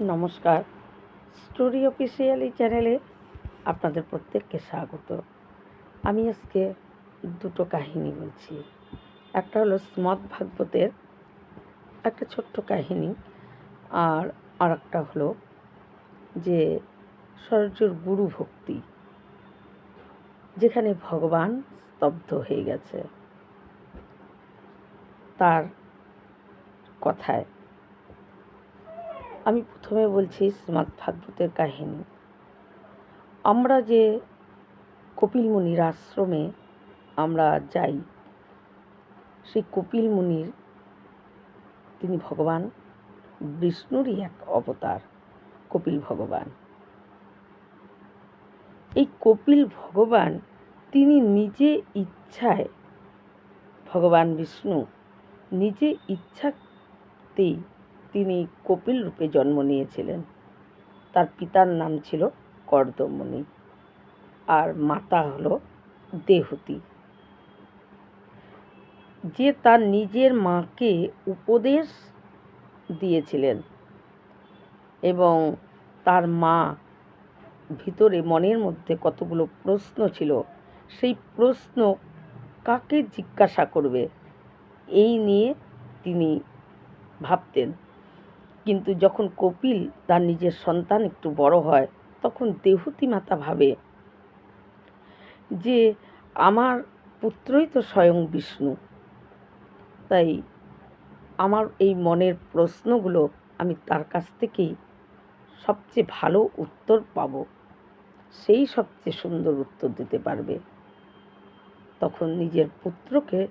নমস্কার। Story official এই চ্যানেলে আপনাদের প্রত্যেককে স্বাগত। আমি আজকে দুটো কাহিনী বলছি। একটা হলো শ্রীমদ্ ভাগবতের একটা ছোট্ট কাহিনী আর আর একটা হলো যে সরজুর গুরু ভক্তি, যেখানে ভগবান স্তব্ধ হয়ে গেছে। তার কথায় আমি প্রথমে বলছি শ্রীমদ্ ভাগবতের কাহিনী। আমরা যে কপিল মুনির আশ্রমে আমরা যাই, সেই কপিল মুনির তিনি ভগবান, বিষ্ণুরই এক অবতার, কপিল ভগবান। এই কপিল ভগবান তিনি নিজে ইচ্ছায়, ভগবান বিষ্ণু নিজে ইচ্ছাতেই তিনি কপিল রূপে জন্ম নিয়েছিলেন। তার পিতার নাম ছিল কর্দমণি আর মাতা হলো দেহতি। যে তার নিজের মাকে উপদেশ দিয়েছিলেন এবং তার মা ভিতরে মনের মধ্যে কতগুলো প্রশ্ন ছিল, সেই প্রশ্ন কাকে জিজ্ঞাসা করবে? এই নিয়ে তিনি ভাবতেন। কিন্তু যখন কপিল তার নিজের সন্তান একটু বড় হয়, তখন দেহতি মাতা ভাবে যে, আমার পুত্রই তো স্বয়ং বিষ্ণু। তাই আমার এই মনের প্রশ্নগুলো আমি তার কাছ থেকেই সবচেয়ে ভালো উত্তর পাব। সেই সবচেয়ে সুন্দর উত্তর দিতে পারবে। তখন নিজের পুত্রকে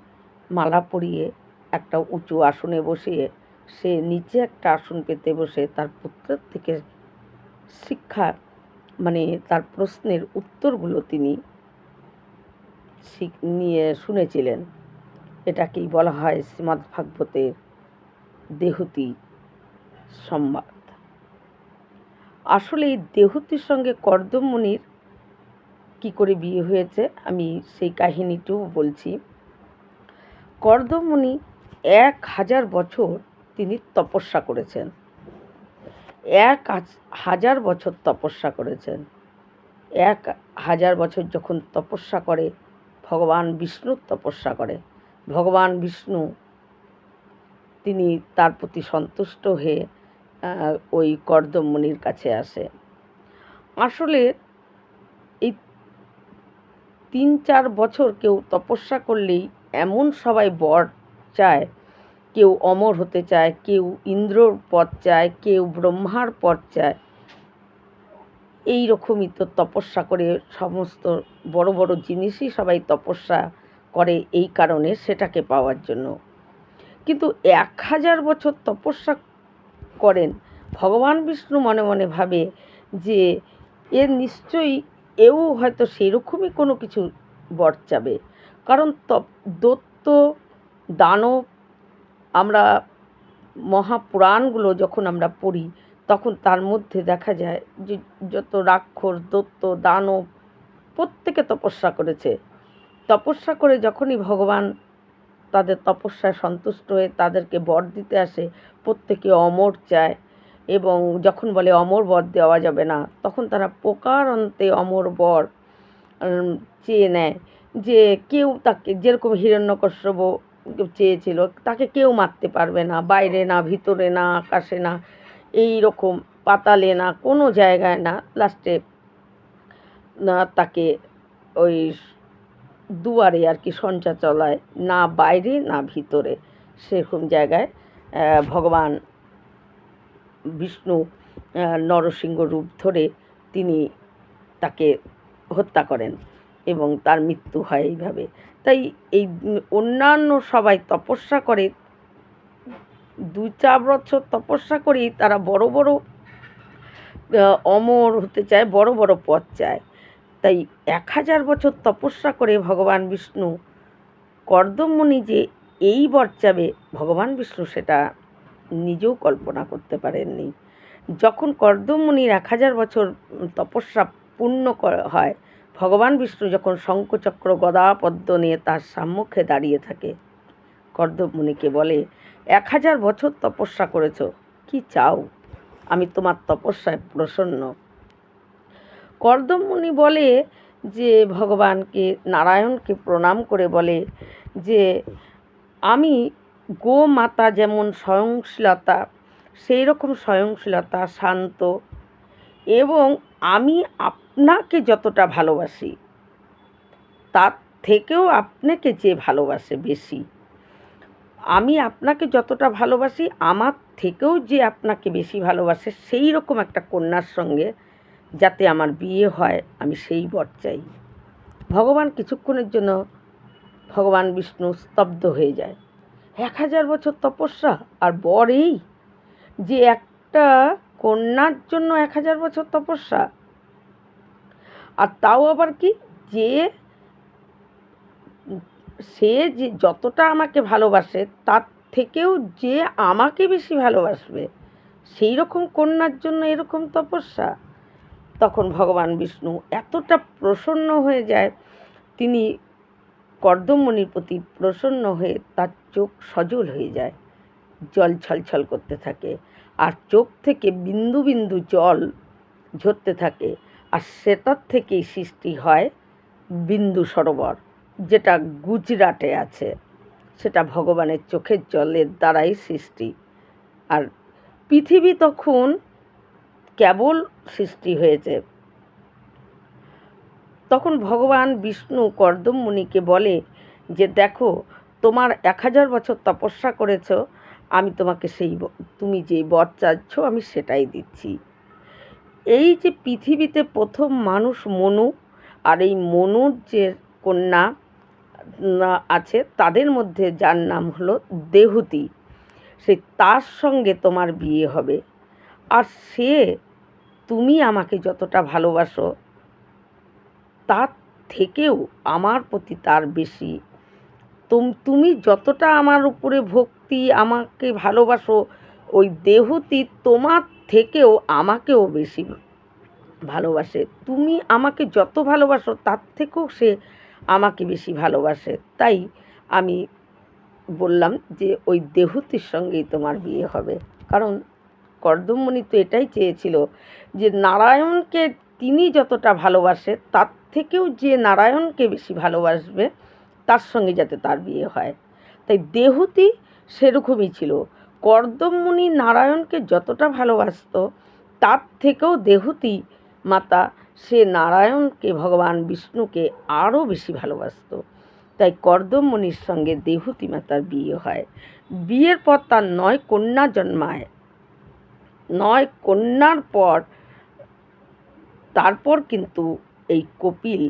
মালা পরিয়ে একটা উঁচু আসনে বসিয়ে সে নিচে একটা আসন পেতে বসে তার পুত্রের থেকে শিক্ষা মানে তার প্রশ্নের উত্তরগুলো তিনি নিয়ে শুনেছিলেন। এটাকেই বলা হয় শ্রীমদ্ ভাগবতের দেহতি সম্বাদ। আসলে এই দেহতির সঙ্গে কর্দমণির কি করে বিয়ে হয়েছে আমি সেই কাহিনীটিও বলছি। কর্দমণি এক হাজার বছর তিনি তপস্যা করেছেন। এক হাজার বছর তপস্যা করেছেন। এক হাজার বছর যখন তপস্যা করে, ভগবান বিষ্ণুর তপস্যা করে। ভগবান বিষ্ণু তিনি তার প্রতি সন্তুষ্ট হয়ে ওই কর্দমণির কাছে আসে। আসলে এই তিন চার বছর কেউ তপস্যা করলেই এমন সবাই বর চায় কেউ অমর হতে চায়, কেউ ইন্দ্রর পদ চায়, কেউ ব্রহ্মার পদ চায়। এই রকমই তো তপস্যা করে সমস্ত বড় বড় জিনিসই সবাই তপস্যা করে এই কারণে সেটাকে পাওয়ার জন্য। কিন্তু এক হাজার বছর তপস্যা করেন, ভগবান বিষ্ণু মনে মনে ভাবে যে এর নিশ্চয়ই এও হয়তো সেরকমই কোনো কিছু বর চাবে কারণ তপ, দত্ত, দানব আমরা মহাপুরাণগুলো যখন আমরা পড়ি, তখন তার মধ্যে দেখা যায় যে যত রাক্ষস দত্ত দানব প্রত্যেকে তপস্যা করেছে। তপস্যা করে যখনই ভগবান তাদের তপস্যায় সন্তুষ্ট হয়ে তাদেরকে বর দিতে আসে, প্রত্যেকে অমর চায় এবং যখন বলে অমর বর দেওয়া যাবে না, তখন তারা পোকার অন্তে অমর বর চেয়ে নেয় যে কেউ তাকে যেরকম হিরণ্যকশ্যপ চেয়েছিল, তাকে কেউ মারতে পারবে না, বাইরে না, ভিতরে না, আকাশে না এই রকম পাতালে না, কোনো জায়গায় না লাস্টে না তাকে ওই দুয়ারে আর কি সঞ্চাচলায় না বাইরে, না ভিতরে, সেরকম জায়গায় ভগবান বিষ্ণু নরসিংহ রূপ ধরে তিনি তাকে হত্যা করেন। এবং তার মৃত্যু হয় এইভাবে। তাই এই অন্যান্য সবাই তপস্যা করে দু চার বছর তপস্যা করেই তারা বড় বড় অমর হতে চায়, বড় বড় পথ চায়। তাই এক হাজার বছর তপস্যা করে ভগবান বিষ্ণু কর্দমণি যে এই বর চাবে, ভগবান বিষ্ণু সেটা নিজেও কল্পনা করতে পারেননি। যখন কর্দমণির এক হাজার বছর তপস্যা পূর্ণ হয় ভগবান বিষ্ণু যখন শঙ্খচক্র গদা পদ্ম নিয়ে তার সম্মুখে দাঁড়িয়ে থাকে কর্দমণিকে বলে, এক হাজার বছর তপস্যা করেছ, কি চাও? আমি তোমার তপস্যায় প্রসন্ন। কর্দমমণি বলে যে, ভগবানকে, নারায়ণকে প্রণাম করে বলে যে, আমি গোমাতা যেমন স্বয়ংশীলতা সেই রকম স্বয়ংশীলতা শান্ত এবং আমি আপনাকে যতটা ভালোবাসি, তার থেকেও আপনাকে যে ভালোবাসে বেশি। আমি আপনাকে যতটা ভালোবাসি, আমার থেকেও যে আপনাকে বেশি ভালোবাসে সেই রকম একটা কন্যার সঙ্গে যাতে আমার বিয়ে হয়, আমি সেই বর চাই। ভগবান কিছুক্ষণের জন্য ভগবান বিষ্ণু স্তব্ধ হয়ে যায়। এক হাজার বছর তপস্যা, আর বর এই যে একটা কন্যার জন্য এক হাজার বছর তপস্যা আর তাও আবার কি যে সে যে যতটা আমাকে ভালোবাসে, তার থেকেও যে আমাকে বেশি ভালোবাসবে সেই রকম কন্যার জন্য এরকম তপস্যা? তখন ভগবান বিষ্ণু এতটা প্রসন্ন হয়ে যায়, তিনি কর্দমণির প্রতি প্রসন্ন হয়ে তার চোখ সজল হয়ে যায়, জল ছলছল করতে থাকে, আর চোখ থেকে বিন্দু বিন্দু জল ঝরতে থাকে। আর সেটার থেকেই সৃষ্টি হয় বিন্দু সরোবর, যেটা গুজরাটে আছে। সেটা ভগবানের চোখের জলের দ্বারাই সৃষ্টি। আর পৃথিবী তখন কেবল সৃষ্টি হয়েছে। তখন ভগবান বিষ্ণু কর্দম মুনিকে বলে যে, দেখো, তোমার এক হাজার বছর তপস্যা করেছ, আমি তোমাকে সেই তুমি যে বর চাচ্ছ, আমি সেটাই দিচ্ছি। এই যে পৃথিবীতে প্রথম মানুষ মনু আর এই মনুর যে কন্যা আছে, তাদের মধ্যে যার নাম হলো দেহুতি। সেই তার সঙ্গে তোমার বিয়ে হবে। আর সে তুমি আমাকে যতটা ভালোবাসো, তার থেকেও আমার প্রতি তার বেশি। তুমি যতটা আমার উপরে ভক্তি, আমাকে ভালোবাসো, ওই দেহতি তোমার থেকেও আমাকেও বেশি ভালোবাসে। তুমি আমাকে যত ভালোবাসো, তার থেকেও সে আমাকে বেশি ভালোবাসে। তাই আমি বললাম যে, ওই দেহতির সঙ্গেই তোমার বিয়ে হবে। কারণ কর্দমণি তো এটাই চেয়েছিল যে, নারায়ণকে তিনি যতটা ভালোবাসে, তার থেকেও যে নারায়ণকে বেশি ভালোবাসবে, তার সঙ্গে যাতে তার বিয়ে হয়। তাই দেহতি সেরকমই ছিল। কর্দমমণি নারায়ণকে যতটা ভালোবাসত, তার থেকেও দেহতি মাতা সে নারায়ণকে, ভগবান বিষ্ণুকে আরও বেশি ভালোবাসত। তাই কর্দমমণির সঙ্গে দেহতি মাতার বিয়ে হয়। বিয়ের পর তার নয় কন্যা জন্মায়। নয় কন্যার পর, তারপর কিন্তু এই কপিল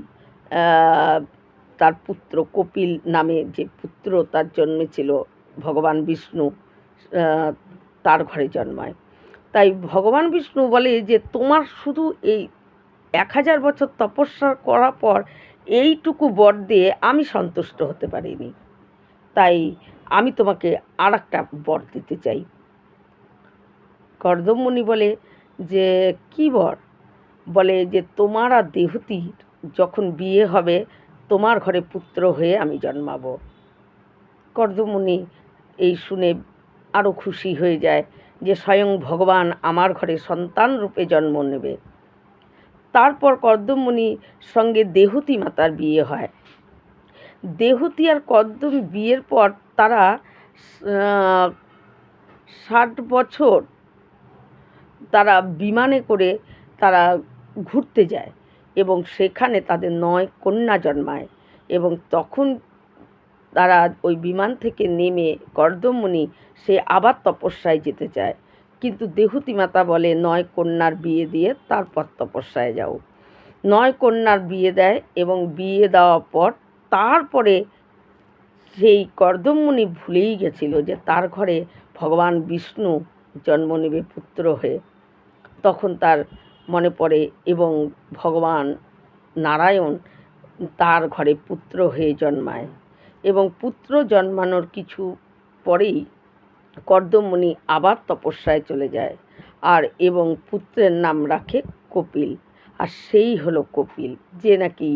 তার পুত্র কপিল নামে যে পুত্র তার জন্মেছিল, ভগবান বিষ্ণু তার ঘরে জন্মায়। তাই ভগবান বিষ্ণু বলে যে, তোমার শুধু এই এক হাজার বছর তপস্যা করার পর এইটুকু বর দিয়ে আমি সন্তুষ্ট হতে পারিনি। তাই আমি তোমাকে আর একটা বর দিতে চাই। কর্দমণি বলে যে, কী বর? বলে যে, তোমার আর দেহতির, যখন বিয়ে হবে, তোমার ঘরে পুত্র হয়ে আমি জন্মাবো। কর্দমণি এই শুনে আরও খুশি হয়ে যায় যে স্বয়ং ভগবান আমার ঘরে সন্তান রূপে জন্ম নেবে। তারপর কর্দমণির সঙ্গে দেহতি মাতার বিয়ে হয়। দেহতি আর কর্দম বিয়ের পর তারা ষাট বছর তারা বিমানে করে তারা ঘুরতে যায় এবং সেখানে তাদের নয় কন্যা জন্মায় এবং তখন তারা ওই বিমান থেকে নেমে কর্দমণি সে আবার তপস্যায় যেতে চায়। কিন্তু দেহুতি মাতা বলে, নয় কন্যার বিয়ে দিয়ে তারপর তপস্যায় যাও। নয় কন্যার বিয়ে দেয় এবং বিয়ে দেওয়ার পর তারপরে সেই কর্দমণি ভুলেই গেছিল যে তার ঘরে ভগবান বিষ্ণু জন্ম নেবে পুত্র হয়ে। তখন তার মনে পড়ে এবং ভগবান নারায়ণ তার ঘরে পুত্র হয়ে জন্মায়। এবং পুত্র জন্মানোর কিছু পরেই কর্দমণি আবার তপস্যায় চলে যায় আর এবং পুত্রের নাম রাখে কপিল। আর সেই হলো কপিল, যে নাকি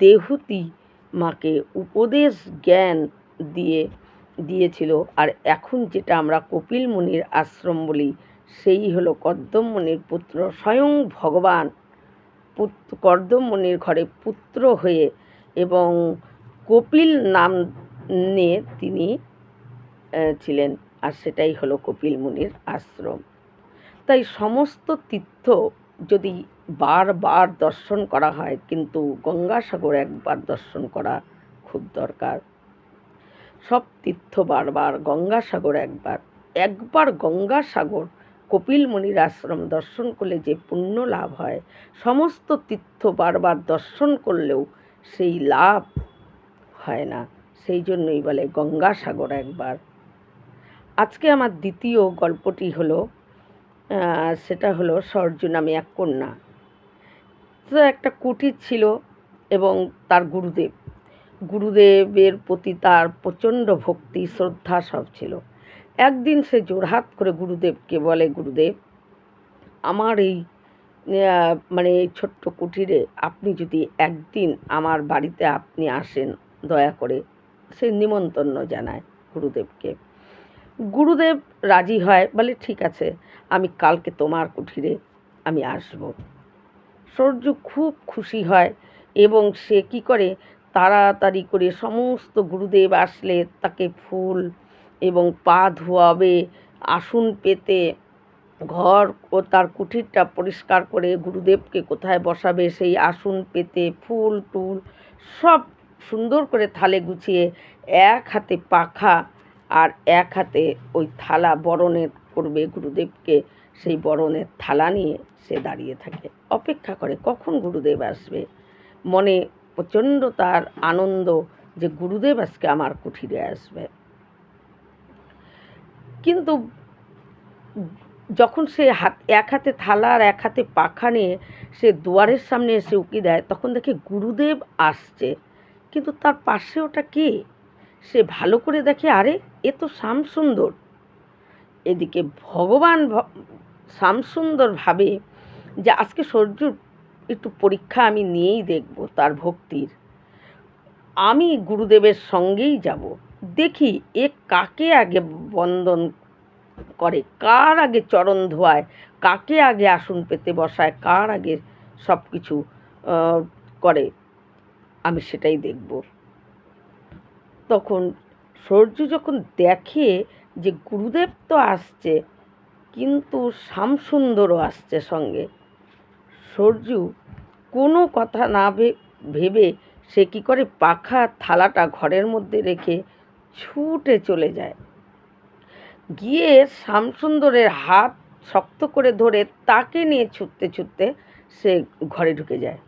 দেহুতি মাকে উপদেশ জ্ঞান দিয়ে, দিয়েছিল। আর এখন যেটা আমরা কপিল মুনির আশ্রম বলি, সেই হলো কর্দমমণির পুত্র। স্বয়ং ভগবান পুত্র কর্দমমণির ঘরে পুত্র হয়ে এবং কপিল নাম নিয়ে তিনি ছিলেন আর সেটাই হলো কপিল মুনির আশ্রম। তাই সমস্ত তীর্থ যদি বারবার দর্শন করা হয়, কিন্তু গঙ্গাসাগর একবার দর্শন করা খুব দরকার। সব তীর্থ বারবার, গঙ্গাসাগর একবার। একবার গঙ্গাসাগর, কপিল মুনির আশ্রম দর্শন করলে যে পুণ্য লাভ হয়, সমস্ত তীর্থ বারবার দর্শন করলেও সেই লাভ হয় না। সেই জন্যই বলে গঙ্গাসাগর একবার। আজকে আমার দ্বিতীয় গল্পটি হলো সেটা হলো সরজু নামে এক কন্যা। তো একটা কুটির ছিল এবং তার গুরুদেব। গুরুদেবের প্রতি তার প্রচণ্ড ভক্তি, শ্রদ্ধা সব ছিল। একদিন সে জোরহাত করে গুরুদেবকে বলে, গুরুদেব, আমার এই মানে এই ছোট্ট কুটিরে আপনি যদি একদিন আমার বাড়িতে আপনি আসেন দয়া করে সে নিমন্ত্রণ জানায় গুরুদেবকে। গুরুদেব রাজি হয়, বলে ঠিক আছে, আমি কালকে তোমার কুঠিরে আমি আসব। সূর্য খুব খুশি হয় এবং সে কি করে, তাড়াতাড়ি করে সমস্ত গুরুদেব আসলে তাকে ফুল এবং পা ধোয়াবে, আসন পেতে, ঘর ও তার কুঠিরটা পরিষ্কার করে গুরুদেবকে কোথায় বসাবে, সেই আসন পেতে ফুল, টুল সব সুন্দর করে থালে গুছিয়ে এক হাতে পাখা আর এক হাতে ওই থালা বরণের করবে গুরুদেবকে। সেই বরণের থালা নিয়ে সে দাঁড়িয়ে থাকে। অপেক্ষা করে কখন গুরুদেব আসবে? মনে প্রচণ্ড তার আনন্দ যে গুরুদেব আজকে আমার কুঠিরে আসবে। কিন্তু যখন সে হাত, এক হাতে থালা আর এক হাতে পাখা নিয়ে সে দুয়ারের সামনে এসে উকি দেয়, তখন দেখে গুরুদেব আসছে। কিন্তু তার পাশে ওটা কে? সে ভালো করে দেখে, আরে, এ তো শ্যামসুন্দর। এদিকে ভগবান শ্যামসুন্দর ভাবে যে আজকে সূর্যর একটু পরীক্ষা আমি নিয়েই দেখব তার ভক্তির। আমি গুরুদেবের সঙ্গেই যাব। দেখি এ কাকে আগে বন্দন করে, কার আগে চরণ ধোয়ায়, কাকে আগে আসন পেতে বসায়, কার আগে সব কিছু করে। আমি সেটাই দেখব। তখন সূর্য যখন দেখে যে গুরুদেব তো আসছে, কিন্তু শ্যামসুন্দরও আসছে সঙ্গে। সূর্য কোনো কথা না ভেবে সে কি করে পাখা থালাটা ঘরের মধ্যে রেখে ছুটে চলে যায়। গিয়ে শ্যামসুন্দরের হাত শক্ত করে ধরে তাকে নিয়ে ছুটতে ছুটতে সে ঘরে ঢুকে যায়।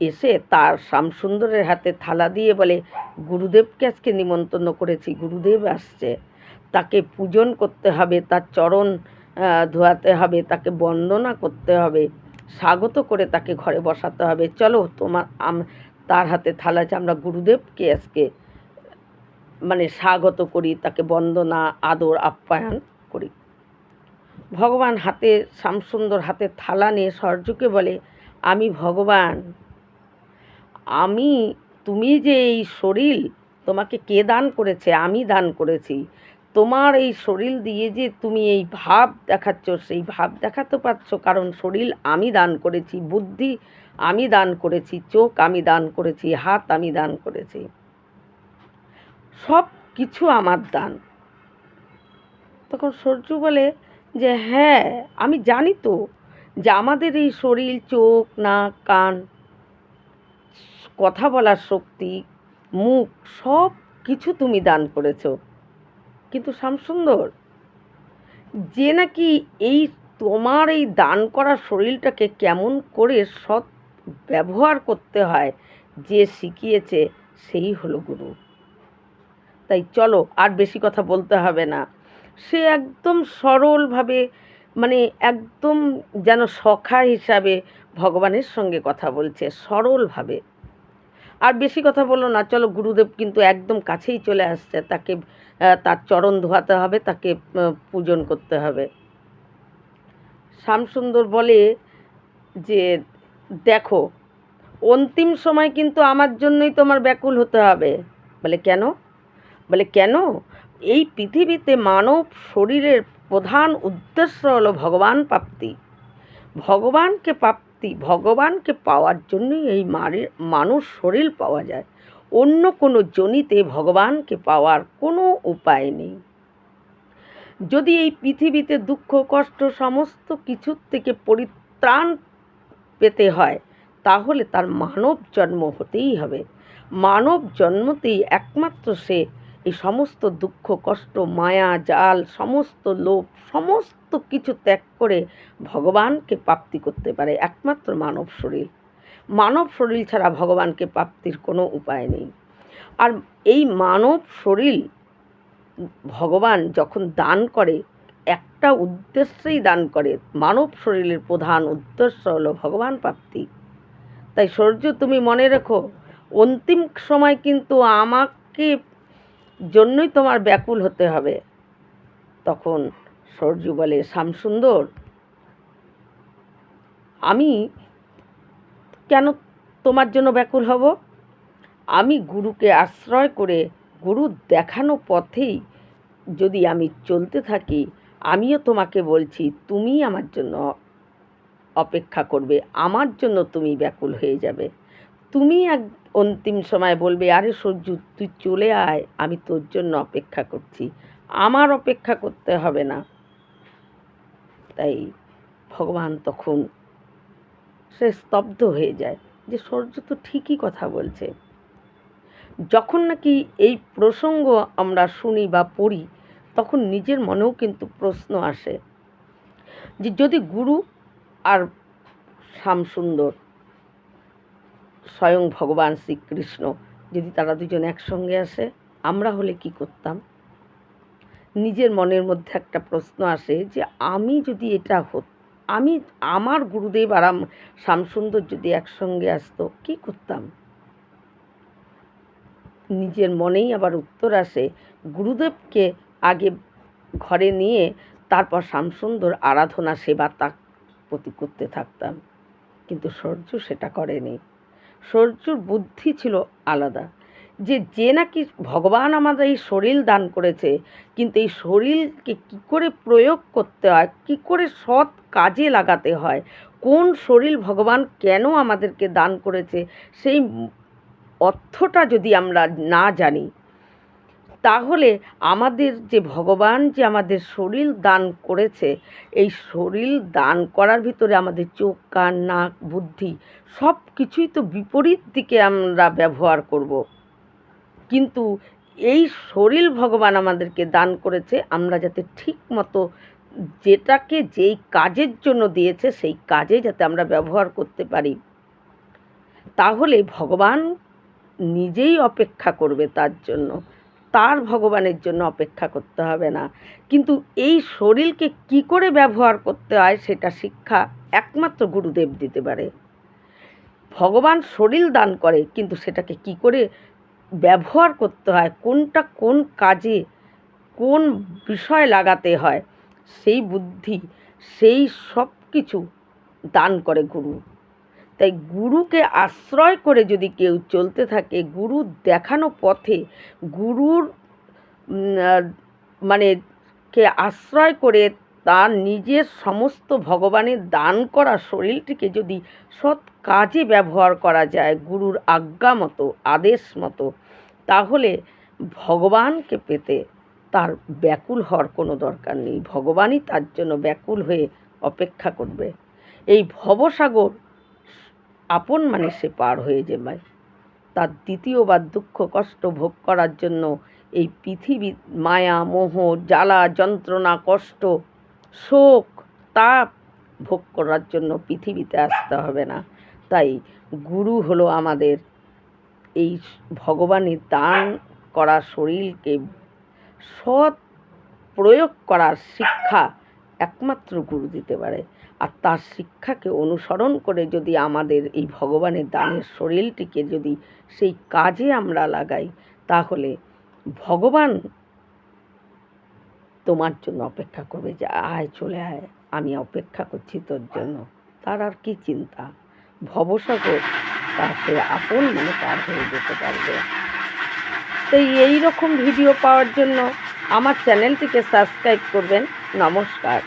এসে তার শ্যামসুন্দরের হাতে থালা দিয়ে বলে, গুরুদেবকে আজকে নিমন্ত্রণ করেছি, গুরুদেব আসছে। তাকে পূজন করতে হবে, তার চরণ ধোয়াতে হবে, তাকে বন্দনা করতে হবে, স্বাগত করে তাকে ঘরে বসাতে হবে। চলো তোমার, আম- তার হাতে থালা আছে, আমরা গুরুদেবকে আজকে মানে স্বাগত করি, তাকে বন্দনা, আদর, আপ্যায়ন করি। ভগবান হাতে, শ্যামসুন্দর হাতে থালা নিয়ে সর্যকে বলে, আমি ভগবান আমি, তুমি যে এই শরীর তোমাকে কে দান করেছে? আমি দান করেছি। তোমার এই শরীর দিয়ে যে তুমি এই ভাব দেখাচ্ছ, সেই ভাব দেখাতে পারছ কারণ শরীর আমি দান করেছি, বুদ্ধি আমি দান করেছি, চোখ আমি দান করেছি, হাত আমি দান করেছি। সব কিছু আমার দান। তখন সূর্য বলে যে হ্যাঁ আমি জানি তো যে আমাদের এই শরীর চোখ, নাক, কান কথা বলার শক্তি, মুখ, সব কিছু তুমি দান করেছ। কিন্তু শ্যামসুন্দর, যে নাকি এই তোমার এই দান করা শরীরটাকে কেমন করে সৎ ব্যবহার করতে হয়, যে শিখিয়েছে সেই হলো গুরু। তাই চলো, আর বেশি কথা বলতে হবে না। সে একদম সরলভাবে মানে একদম যেন সখা হিসাবে ভগবানের সঙ্গে কথা বলছে, সরলভাবে। আর বেশি কথা বলো না, চলো গুরুদেব কিন্তু একদম কাছেই চলে আসছে, তাকে তার চরণ ধোয়াতে হবে, তাকে পূজন করতে হবে। শ্যামসুন্দর বলে যে, দেখো, অন্তিম সময় কিন্তু আমার জন্যই তোমার ব্যাকুল হতে হবে। বলে, কেন? বলে, কেন? এই পৃথিবীতে মানব শরীরের প্রধান উদ্দেশ্য হলো ভগবান প্রাপ্তি। ভগবানকে প্রাপ্তি ভগবানকে পাওয়ার জন্যই এই মারি- মানুষ শরীর পাওয়া যায়। অন্য কোনো জনিতে ভগবানকে পাওয়ার কোনো উপায় নেই। যদি এই পৃথিবীতে দুঃখ, কষ্ট সমস্ত কিছুর থেকে পরিত্রাণ পেতে হয়, তাহলে তার মানব জন্ম হতেই হবে। মানব জন্মতেই একমাত্র সে এই সমস্ত দুঃখ, কষ্ট, মায়া, জাল, সমস্ত লোভ, সমস্ত কিছু ত্যাগ করে ভগবানকে প্রাপ্তি করতে পারে একমাত্র মানব শরীর। মানব শরীর ছাড়া ভগবানকে প্রাপ্তির কোনো উপায় নেই। আর এই মানব শরীর ভগবান যখন দান করে, একটা উদ্দেশ্যেই দান করে, মানব শরীরের প্রধান উদ্দেশ্য হলো ভগবান প্রাপ্তি। তাই সূর্য, তুমি মনে রেখো, অন্তিম সময় কিন্তু আমাকে জন্যই তোমার ব্যাকুল হতে হবে। তখন সূর্য বলে, শ্যামসুন্দর, আমি কেন তোমার জন্য ব্যাকুল হব? আমি গুরুকে আশ্রয় করে গুরুর দেখানো পথেই যদি আমি চলতে থাকি, আমিও তোমাকে বলছি তুমি আমার জন্য অপেক্ষা করবে। আমার জন্য তুমি ব্যাকুল হয়ে যাবে। তুমি এক অন্তিম সময় বলবে, আরে সূর্য তুই চলে আয়, আমি তোর জন্য অপেক্ষা করছি। আমার অপেক্ষা করতে হবে না। তাই ভগবান তখন সে স্তব্ধ হয়ে যায় যে সূর্য তো ঠিকই কথা বলছে। যখন নাকি এই প্রসঙ্গ আমরা শুনি বা পড়ি, তখন নিজের মনেও কিন্তু প্রশ্ন আসে যে যদি গুরু আর শ্যামসুন্দর স্বয়ং ভগবান শ্রীকৃষ্ণ। যদি তারা দুজন একসঙ্গে আসে, আমরা হলে কি করতাম? নিজের মনের মধ্যে একটা প্রশ্ন আসে যে, আমি যদি এটা হত, আমি, আমার গুরুদেব আর শ্যামসুন্দর যদি একসঙ্গে আসতো, কি করতাম? নিজের মনেই আবার উত্তর আসে, গুরুদেবকে আগে ঘরে নিয়ে তারপর শ্যামসুন্দর আরাধনা, সেবা তার প্রতি করতে থাকতাম। কিন্তু সূর্য সেটা করেনি। সূর্যর বুদ্ধি ছিল আলাদা। যে যে নাকি ভগবান আমাদের এই শরীর দান করেছে, কিন্তু এই শরীরকে কী করে প্রয়োগ করতে হয়, কী করে সৎ কাজে লাগাতে হয়, কোন শরীর ভগবান কেন আমাদেরকে দান করেছে, সেই অর্থটা যদি আমরা না জানি তাহলে আমাদের যে ভগবান যে আমাদের শরীর দান করেছে, এই শরীর দান করার ভিতরে আমাদের চোখ, কান, নাক, বুদ্ধি সব কিছুই তো বিপরীত দিকে আমরা ব্যবহার করব। কিন্তু এই শরীর ভগবান আমাদেরকে দান করেছে, আমরা যাতে ঠিক মতো যেটাকে যেই কাজের জন্য দিয়েছে, সেই কাজে যাতে আমরা ব্যবহার করতে পারি। তাহলে ভগবান নিজেই অপেক্ষা করবে তার জন্য। তার ভগবানের জন্য অপেক্ষা করতে হবে না। কিন্তু এই শরীরকে কি করে ব্যবহার করতে হয় সেটা শিক্ষা একমাত্র গুরুদেব দিতে পারে। ভগবান শরীর দান করে, কিন্তু সেটাকে কি করে ব্যবহার করতে হয়, কোনটা কোন কাজে, কোন বিষয় লাগাতে হয়, সেই বুদ্ধি, সেই সব কিছু দান করে গুরু। তাই গুরুকে আশ্রয় করে যদি কেউ চলতে থাকে গুরুর দেখানো পথে গুরুর মানে কে আশ্রয় করে তার নিজের সমস্ত ভগবানের দান করা শরীরটিকে যদি সৎ কাজে ব্যবহার করা যায়, গুরুর আজ্ঞা মতো, আদেশ মতো, তাহলে ভগবানকে পেতে তার ব্যাকুল হওয়ার কোনো দরকার নেই। ভগবানই তার জন্য ব্যাকুল হয়ে অপেক্ষা করবে। এই ভবসাগর আপন মানে সে পার হয়ে যাবে তার দ্বিতীয়বার দুঃখ কষ্ট ভোগ করার জন্য এই পৃথিবী মায়া, মোহ, জ্বালা, যন্ত্রণা, কষ্ট, শোক, তাপ ভোগ করার জন্য পৃথিবীতে আসতে হবে না। তাই গুরু হলো আমাদের এই ভগবানের দান করা শরীরকে সৎ প্রয়োগ করার শিক্ষা একমাত্র গুরু দিতে পারে। আর তার শিক্ষাকে অনুসরণ করে যদি আমাদের এই ভগবানের দানের শরীরটিকে যদি সেই কাজে আমরা লাগাই, তাহলে ভগবান তোমার জন্য অপেক্ষা করবে যে, আয়, চলে আয়, আমি অপেক্ষা করছি তোর জন্য। তার আর কি চিন্তা? ভবসাগর তাকে আপন মনে পার হয়ে যেতে পারবে। তো এই রকম ভিডিও পাওয়ার জন্য আমার চ্যানেলটিকে সাবস্ক্রাইব করবেন। নমস্কার।